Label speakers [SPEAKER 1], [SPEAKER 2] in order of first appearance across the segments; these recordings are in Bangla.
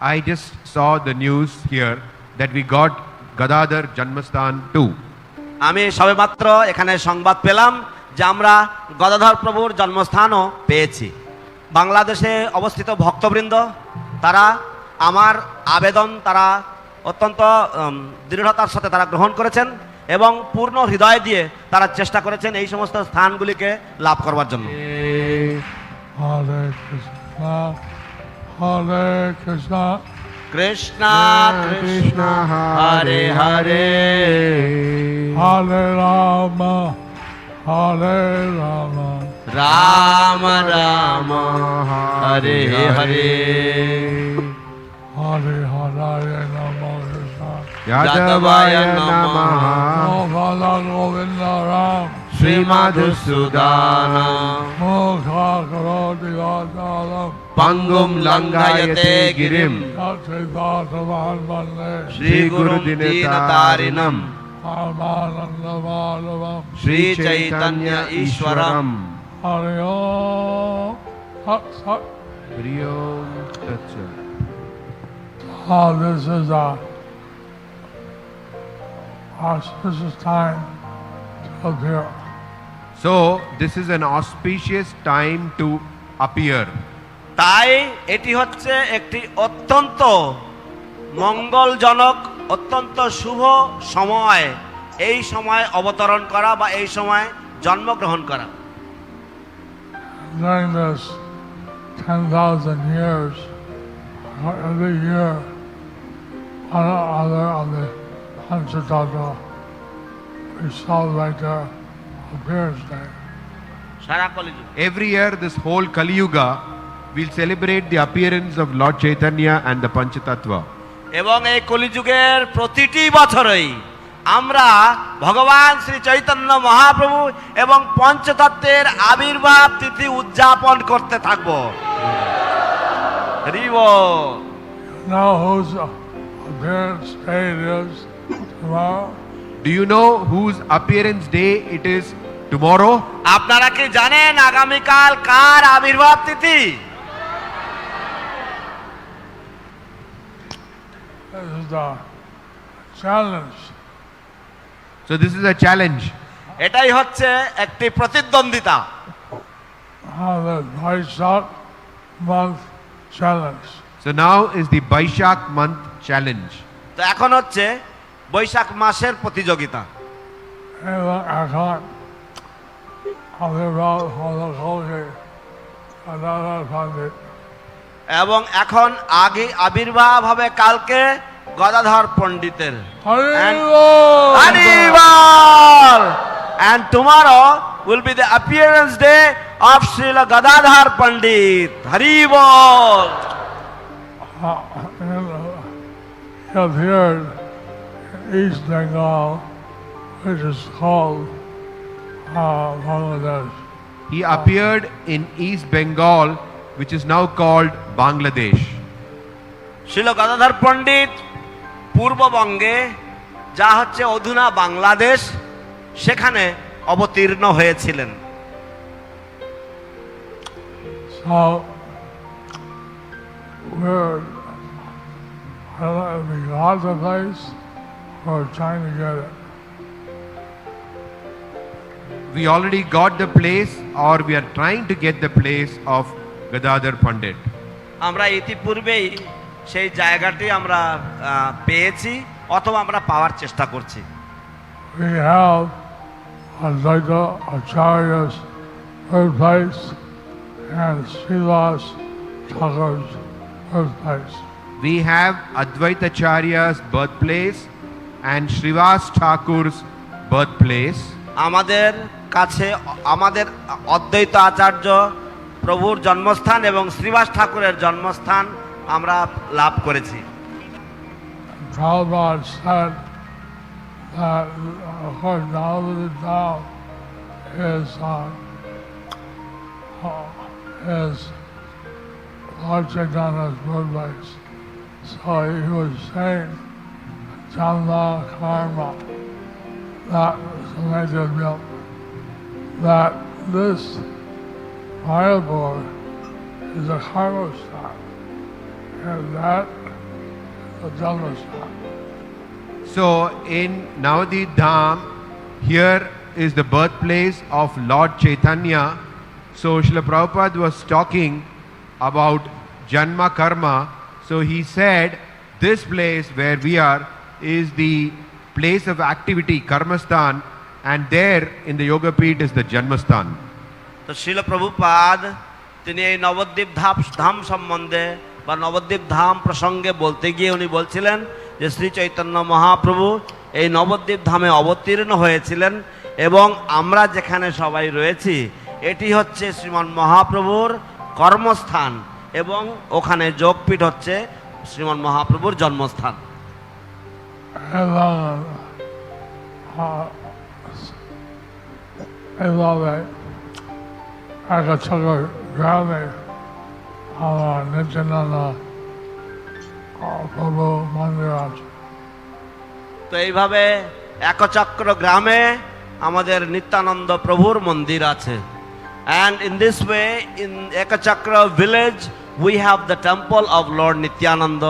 [SPEAKER 1] I just saw the news here that we got Gadadhar Janmasthan too.
[SPEAKER 2] আমি সবেমাত্র এখানে সংবাদ পেলাম যে আমরা গদাধর প্রভুর জন্মস্থানও পেয়েছি বাংলাদেশে অবস্থিত ভক্তবৃন্দ তারা আমার আবেদন তারা অত্যন্ত দৃঢ়তার সাথে তারা গ্রহণ করেছেন এবং পূর্ণ হৃদয় দিয়ে তারা চেষ্টা করেছেন এই সমস্ত স্থানগুলিকে লাভ করবার জন্য
[SPEAKER 3] Hare Krishna. Krishna
[SPEAKER 2] Krishna Hare Hare
[SPEAKER 3] Hare Rama Hare Rama
[SPEAKER 2] Rama Rama Hare Hare
[SPEAKER 3] Hare Hare Rama Krishna
[SPEAKER 1] Yadavaya Namaha
[SPEAKER 3] Gopala Govinda Ram
[SPEAKER 2] Sri Madhusudana
[SPEAKER 3] Mokha Karoti
[SPEAKER 2] Vatalam പങ്കും ലങ്കായത്തെ
[SPEAKER 3] ഗിരിം Shri ഗുരുദിനതാരിണം Shri
[SPEAKER 1] Chaitanya ഈശ്വരം ഹരിയോ ഹരിയോ
[SPEAKER 3] Oh, this is uh, ah, a auspicious time to appear.
[SPEAKER 1] So, this is an auspicious time to appear.
[SPEAKER 2] তাই এটি হচ্ছে একটি অত্যন্ত মঙ্গলজনক অত্যন্ত শুভ সময়। এই সময় অবতরণ করা বা এই সময় জন্মগ্রহণ করা। সারা কলিযুগ।
[SPEAKER 1] Every year this whole Kaliyuga we'll celebrate the appearance of Lord Chaitanya and the Panchatattva.
[SPEAKER 2] এবং এই কলিযুগের প্রতিটি বছরই আমরা ভগবান শ্রী চৈতন্য মহাপ্রভু এবং পঞ্চতত্ত্বের আবির্ভাব তিথি উদযাপন করতে থাকব হরি বল।
[SPEAKER 3] Now, whose appearance day it is tomorrow?
[SPEAKER 1] Do you know whose appearance day it is tomorrow?
[SPEAKER 2] আপনারা কি জানেন আগামীকাল কার আবির্ভাব তিথি
[SPEAKER 3] This is the challenge.
[SPEAKER 1] So, this is a challenge.
[SPEAKER 2] এটাই হচ্ছে একটি প্রতিদ্বন্দ্বিতা
[SPEAKER 3] of the Vaishak month challenge.
[SPEAKER 1] So, now is the Baishak month challenge.
[SPEAKER 2] তো এখন হচ্ছে বৈশাখ মাসের প্রতিযোগিতা
[SPEAKER 3] এবং এখন
[SPEAKER 2] এবং এখন আগে আবির্ভাব হবে কালকে গদাধর পণ্ডিতের And- Haribol! And tomorrow will be the appearance day of Srila Gadadhar Pandit. Haribol!
[SPEAKER 3] He appeared in East Bengal, which is called uh, Bangladesh.
[SPEAKER 1] He appeared in East Bengal, which is now called Bangladesh.
[SPEAKER 2] শিল গদাধর পণ্ডিত পূর্ববঙ্গে যা হচ্ছে অধুনা বাংলাদেশ সেখানে অবতীর্ণ হয়েছিলেন
[SPEAKER 3] So we're, we got the place or trying to get it.
[SPEAKER 1] We already got the place, or we are trying to get the place of Gadadhar Pandit.
[SPEAKER 2] আমরা ইতিপূর্বেই সেই জায়গাটি আমরা পেয়েছি অথবা আমরা পাওয়ার চেষ্টা করছি
[SPEAKER 3] We have Advaita Acharya's birthplace and Srilas Thakur's birthplace.
[SPEAKER 1] We have Advaita Charya's birthplace and Srivas Thakur's birthplace.
[SPEAKER 2] আমাদের কাছে আমাদের অদ্বৈত আচার্য প্রভুর জন্মস্থান এবং শ্রীবাস ঠাকুরের জন্মস্থান আমরা লাভ করেছি
[SPEAKER 3] Prabhupada said that, of course, now that the town is, uh, uh, is Lord Chaitanya's birthplace. So he was saying, Chandra Karma, that Samantha built, that this fireboard is a karma stone. and that the Janmastan.
[SPEAKER 1] So in Navadip Dham, here is the birthplace of Lord Chaitanya. So Srila Prabhupada was talking about Janma Karma. So he said this place where we are is the place of activity, Karmastan, and there in the Yoga Peeth is the Janmastan.
[SPEAKER 2] তো শিল প্রভুপাদ তিনি এই নবদ্বীপ ধাম ধাম সম্বন্ধে বা নবদ্বীপ ধাম প্রসঙ্গে বলতে গিয়ে উনি বলছিলেন যে শ্রী চৈতন্য মহাপ্রভু এই নবদ্বীপ ধামে অবতীর্ণ হয়েছিলেন এবং আমরা যেখানে সবাই রয়েছি এটি হচ্ছে শ্রীমান মহাপ্রভুর কর্মস্থান এবং ওখানে যোগপীঠ হচ্ছে শ্রীমান মহাপ্রভুর জন্মস্থান।
[SPEAKER 3] And then, uh, I আমার নেচে নানা মন্দির আছে
[SPEAKER 2] তো এইভাবে একচক্র গ্রামে আমাদের নিত্যানন্দ প্রভুর মন্দির আছে। And in this way in Ekachakra village we have the temple of lord Nityananda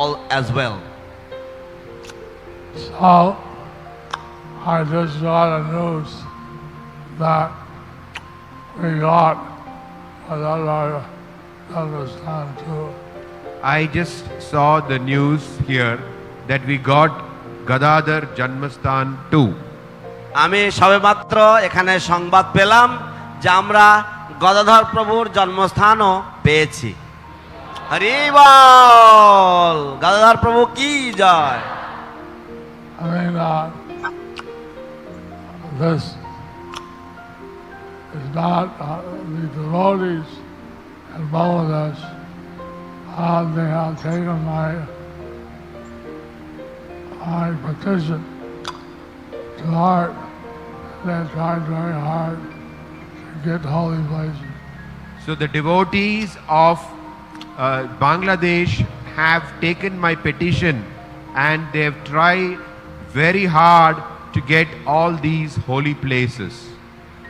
[SPEAKER 2] all as well
[SPEAKER 3] R I just got a
[SPEAKER 1] I just saw the news here that we got Gadadhar Janmastan too.
[SPEAKER 2] আমি সবেমাত্র এখানে সংবাদ পেলাম যে আমরা গদাধর প্রভুর জন্মস্থানও পেয়েছি হরি বল গদাধর প্রভু কি জয়
[SPEAKER 3] I mean, uh, this is not uh, the devotees in Bangladesh. Uh, they have taken my my petition to heart. They tried very hard to get holy places.
[SPEAKER 1] So the devotees of uh, Bangladesh have taken my petition and they have tried very hard to get all these holy places.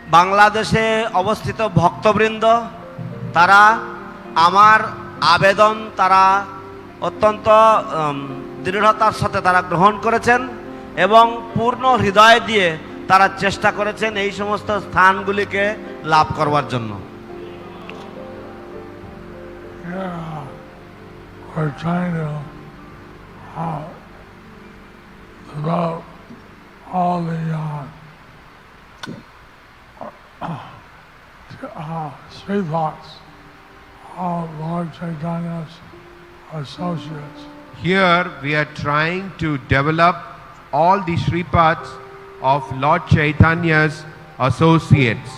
[SPEAKER 2] বাংলাদেশে অবস্থিত ভক্তবৃন্দ তারা আমার আবেদন তারা অত্যন্ত দৃঢ়তার সাথে তারা গ্রহণ করেছেন এবং পূর্ণ হৃদয় দিয়ে তারা চেষ্টা করেছেন এই সমস্ত স্থানগুলিকে লাভ করবার জন্য
[SPEAKER 3] uh, uh, uh, of Lord Chaitanya's associates.
[SPEAKER 1] Here we are trying to develop all the Sripads of Lord Chaitanya's associates.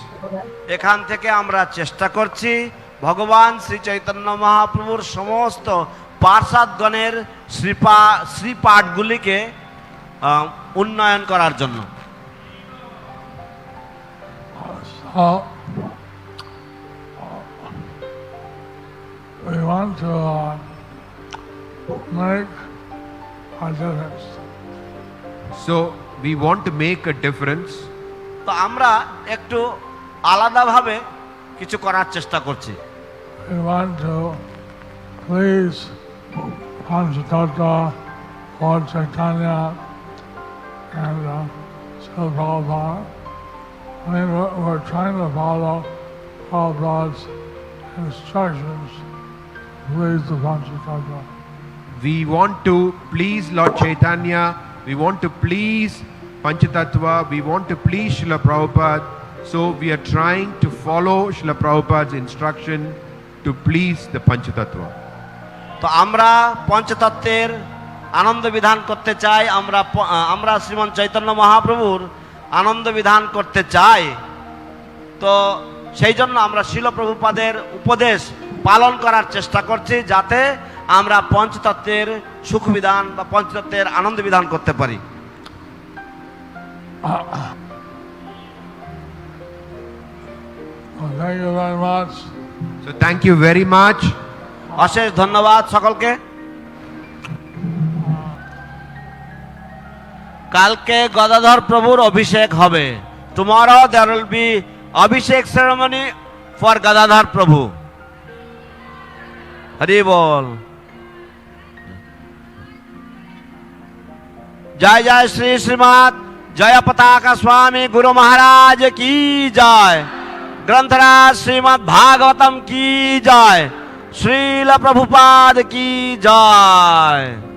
[SPEAKER 2] এখান থেকে আমরা চেষ্টা করছি ভগবান শ্রী চৈতন্য মহাপ্রভুর সমস্ত পার্ষদগণের শ্রীপা শ্রীপাঠগুলিকে উন্নয়ন করার জন্য
[SPEAKER 3] want to uh, make a difference.
[SPEAKER 1] So we want to make a difference.
[SPEAKER 2] তো আমরা একটু আলাদাভাবে কিছু করার চেষ্টা করছি
[SPEAKER 3] We want to please Panchatattva, Lord Chaitanya, and uh, Srila Prabhupada. I mean, we're, we're trying to follow Prabhupada's instructions To please the Panchatattva.
[SPEAKER 1] We want to please Lord Chaitanya. We want to please Panchatattva. We want to please Srila Prabhupada. So we are trying to follow Srila Prabhupada's instruction to please the Panchatattva.
[SPEAKER 2] তো আমরা পঞ্চতত্ত্বের আনন্দ বিধান করতে চাই আমরা আমরা শ্রীমন চৈতন্য মহাপ্রভুর আনন্দ বিধান করতে চাই তো সেই জন্য আমরা শিলপ্রভুপাদের উপদেশ পালন করার চেষ্টা করছি যাতে আমরা পঞ্চতত্ত্বের সুখ বিধান বা পঞ্চতত্ত্বের আনন্দ বিধান করতে পারি
[SPEAKER 3] thank you very very much.
[SPEAKER 1] So thank you very much.
[SPEAKER 2] অশেষ ধন্যবাদ সকলকে কালকে গদাধর প্রভুর অভিষেক হবে tomorrow there will be abhishek ceremony for Gadadhar Prabhu হরে বল। জয় জয় শ্রী শ্রীমৎ জয় পতাকা স্বামী গুরু মহারাজ কি জয়। গ্রন্থরাজ শ্রীমৎ ভাগবতম কি জয়। শ্রীল প্রভুপাদ কি জয়।